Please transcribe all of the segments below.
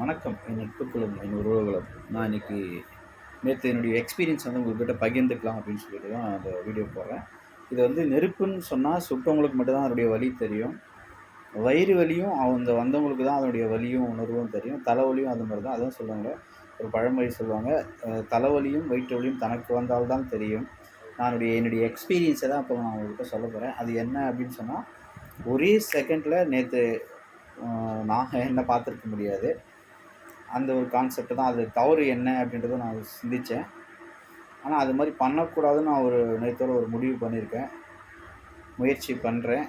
வணக்கம். என் நட்புகளும் என் உறவுகளும். நான் இன்றைக்கி நேற்று என்னுடைய எக்ஸ்பீரியன்ஸ் வந்து உங்கள்கிட்ட பகிர்ந்துக்கலாம் அப்படின்னு சொல்லிட்டு தான் அந்த வீடியோ போடுறேன். இது வந்து நெருப்புன்னு சொன்னால் சுட்டவங்களுக்கு மட்டும்தான் அதனுடைய வலி தெரியும். வயிறு வலியும் அந்த வந்தவங்களுக்கு தான் அதனுடைய வலியும் உணர்வும் தெரியும். தலைவலியும் அது மாதிரி தான் அதான் சொல்லுவாங்க. ஒரு பழமொழி சொல்லுவாங்க. தலைவலியும் வயிற்று வலியும் தனக்கு வந்தால்தான் தெரியும். நானுடைய என்னுடைய எக்ஸ்பீரியன்ஸை தான் இப்போ நான் உங்கள்கிட்ட சொல்ல போகிறேன் அது என்ன அப்படின்னு சொன்னால் ஒரே செகண்டில் நேற்று நான் என்ன பார்த்துருக்க முடியாது. அந்த ஒரு கான்செப்ட் தான். அது தவறு என்ன அப்படின்றத நான் சிந்தித்தேன் ஆனால் அது மாதிரி பண்ணக்கூடாதுன்னு நான் ஒரு நேரத்தோட ஒரு முடிவு பண்ணியிருக்கேன். முயற்சி பண்ணுறேன்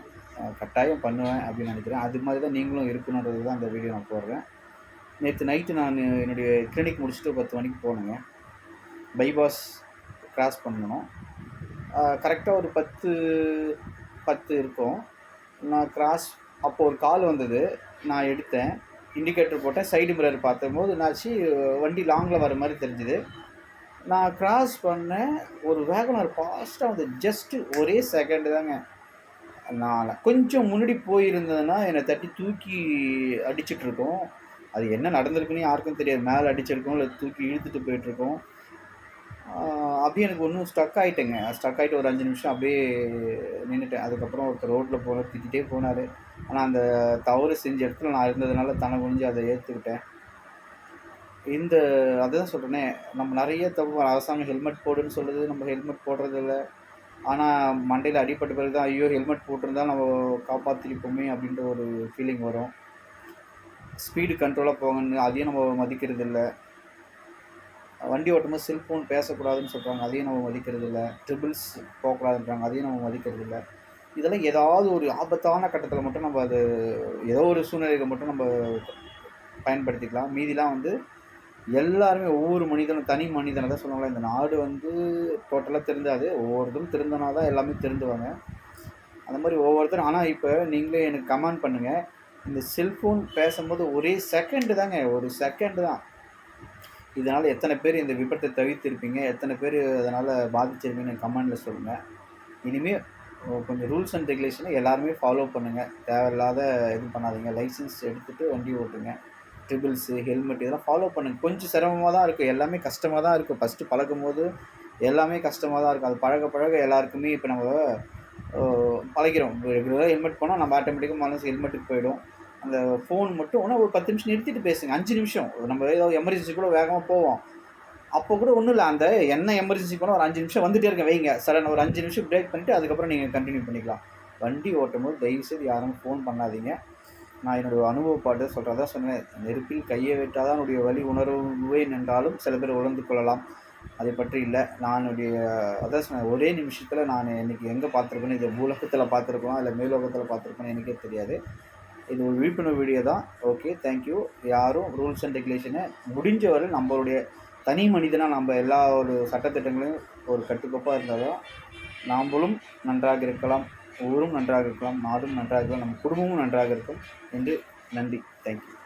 கட்டாயம் பண்ணுவேன் அப்படின்னு நினைக்கிறேன். அது மாதிரி தான் நீங்களும் இருக்கணுன்றது தான் அந்த வீடியோ நான் போடுறேன். நேற்று நைட்டு நான் என்னுடைய கிளினிக் முடிச்சுட்டு பத்து மணிக்கு போனேங்க. பைபாஸ் கிராஸ் பண்ணணும். கரெக்டாக ஒரு பத்து பத்து இருக்கும். நான் கிராஸ் அப்போது ஒரு கால் வந்தது. நான் எடுத்தேன். இண்டிகேட்டர் போட்டேன் சைடு மிரர் பார்த்தபோது என்னாச்சு வண்டி லாங்கில் வர மாதிரி தெரிஞ்சுது. நான் கிராஸ் பண்ணேன் ஒரு வேகனர் ஃபாஸ்ட்டாக வந்து ஜஸ்ட்டு ஒரே செகண்டு தாங்க. நான் கொஞ்சம் முன்னாடி போயிருந்ததுன்னா என்னை தட்டி தூக்கி அடிச்சிட்ருக்கோம் அது என்ன நடந்திருக்குன்னு யாருக்கும் தெரியாது. மேலே அடிச்சிருக்கோம் இல்லை தூக்கி இழுத்துட்டு போயிட்டுருக்கோம். அப்படியே எனக்கு ஒன்றும் ஸ்டக் ஆகிட்டேங்க ஸ்டக் ஆகிட்டு ஒரு அஞ்சு நிமிஷம் அப்படியே நின்றுட்டேன் அதுக்கப்புறம் ஒருத்தர் ரோட்டில் போன திட்டிகிட்டே போனார். ஆனால் அந்த தவறு செஞ்ச இடத்துல நான் இருந்ததுனால தன குனிஞ்சு அதை ஏற்றுக்கிட்டேன் இந்த அதுதான் சொல்கிறேனே நம்ம நிறைய தப்பு அரசாங்கம் ஹெல்மெட் போடுன்னு சொல்லுது நம்ம ஹெல்மெட் போடுறதில்ல ஆனால் மண்டையில் அடிப்பட்ட பிறகு தான் ஐயோ ஹெல்மெட் போட்டிருந்தா நம்ம காப்பாற்றிருப்போமே அப்படின்ற ஒரு ஃபீலிங் வரும். ஸ்பீடு கண்ட்ரோலாக போகணும் அதையும் நம்ம மதிக்கிறது இல்லை. வண்டி ஓட்டும்போது செல்ஃபோன் பேசக்கூடாதுன்னு சொல்கிறாங்க அதையும் நம்ம மதிக்கிறது இல்லை. ட்ரிபிள்ஸ் போகக்கூடாதுன்றாங்க அதையும் நம்ம மதிக்கிறது இல்லை. இதெல்லாம் ஏதாவது ஒரு ஆபத்தான கட்டத்தில் மட்டும் நம்ம அது ஏதோ ஒரு சூழ்நிலையில் மட்டும் நம்ம பயன்படுத்திக்கலாம். மீதிலாம் வந்து எல்லாருமே ஒவ்வொரு மனிதனும் தனி மனிதனை தான் சொல்லுவாங்களா இந்த நாடு வந்து டோட்டலாக திருந்தாது. ஒவ்வொருத்தரும் திருந்தனா தான் எல்லாமே திருந்துவாங்க. அந்த மாதிரி ஒவ்வொருத்தரும் ஆனால் இப்போ நீங்களே எனக்கு கமெண்ட் பண்ணுங்கள் இந்த செல்ஃபோன் பேசும்போது ஒரே செகண்டு தாங்க ஒரு செகண்டு தான். இதனால் எத்தனை பேர் இந்த விபத்தை தவிர்த்திருப்பீங்க எத்தனை பேர் அதனால் பாதிச்சிருப்பீங்கன்னு கமெண்டில் சொல்லுங்கள் இனிமேல் கொஞ்சம் ரூல்ஸ் அண்ட் ரெகுலேஷனை எல்லாருமே ஃபாலோ பண்ணுங்கள் தேவையில்லாத இது பண்ணாதீங்க. லைசன்ஸ் எடுத்துகிட்டு வண்டி ஓட்டுங்க. ட்ரிபிள்ஸு ஹெல்மெட் இதெல்லாம் ஃபாலோ பண்ணுங்கள் கொஞ்சம் சிரமமாக தான் இருக்கும் எல்லாமே கஷ்டமாக தான் இருக்கும் ஃபஸ்ட்டு பழகும் போது எல்லாமே கஷ்டமாக தான் இருக்கும் அது பழக பழக எல்லாருக்குமே இப்போ நம்ம பழகிறோம். ரெகுலராக ஹெல்மெட் போனால் நம்ம ஆட்டோமேட்டிக்காக மனசு ஹெல்மெட்டுக்கு போயிடும். அந்த ஃபோன் மட்டும் ஆனால் ஒரு பத்து நிமிஷம் நிறுத்திட்டு பேசுங்க. அஞ்சு நிமிஷம். நம்ம ஏதாவது எமர்ஜென்சி கூட வேகமாக போவோம். அப்போ கூட ஒன்றும் இல்லை. அந்த என்ன எமர்ஜென்சி போனால் ஒரு அஞ்சு நிமிஷம் வந்துட்டே இருக்க வைங்க. சடன் ஒரு அஞ்சு நிமிஷம் பிரேக் பண்ணிவிட்டு அதுக்கப்புறம் நீங்கள் கண்டினியூ பண்ணிக்கலாம். வண்டி ஓட்டும் போது தயவுசெய்து யாரும் ஃபோன் பண்ணாதீங்க. நான் என்னுடைய அனுபவப்பாட்டு சொல்கிறதா சொன்னேன். நெருப்பில் கையை வைத்தாதான் என்னுடைய வழி உணர்வுவே நின்றாலும் சில பேர் உணர்ந்து கொள்ளலாம். அதை பற்றி இல்லை. நான் என்னுடைய அதான் சொன்னேன். ஒரே நிமிஷத்தில் நான் இன்றைக்கி எங்கே பார்த்துருக்கேன்னு இது பூலகத்தில் பார்த்துருக்கோம் இல்லை மேலோகத்தில் பார்த்துருக்கோன்னு எனக்கே தெரியாது. இது ஒரு விழிப்புணர்வு வீடியோ தான். ஓகே தேங்க்யூ யாரும் ரூல்ஸ் அண்ட் ரெகுலேஷனை முடிஞ்ச வரை நம்மளுடைய தனி மனிதனாக நம்ம எல்லா ஒரு சட்டத்திட்டங்களையும் ஒரு கட்டுக்கோப்பாக இருந்தால் தான் நாம்பளும் நன்றாக இருக்கலாம் ஊரும் நன்றாக இருக்கலாம் நாடும் நன்றாக இருக்கலாம் நம்ம குடும்பமும் நன்றாக இருக்கும் என்று நன்றி. தேங்க்யூ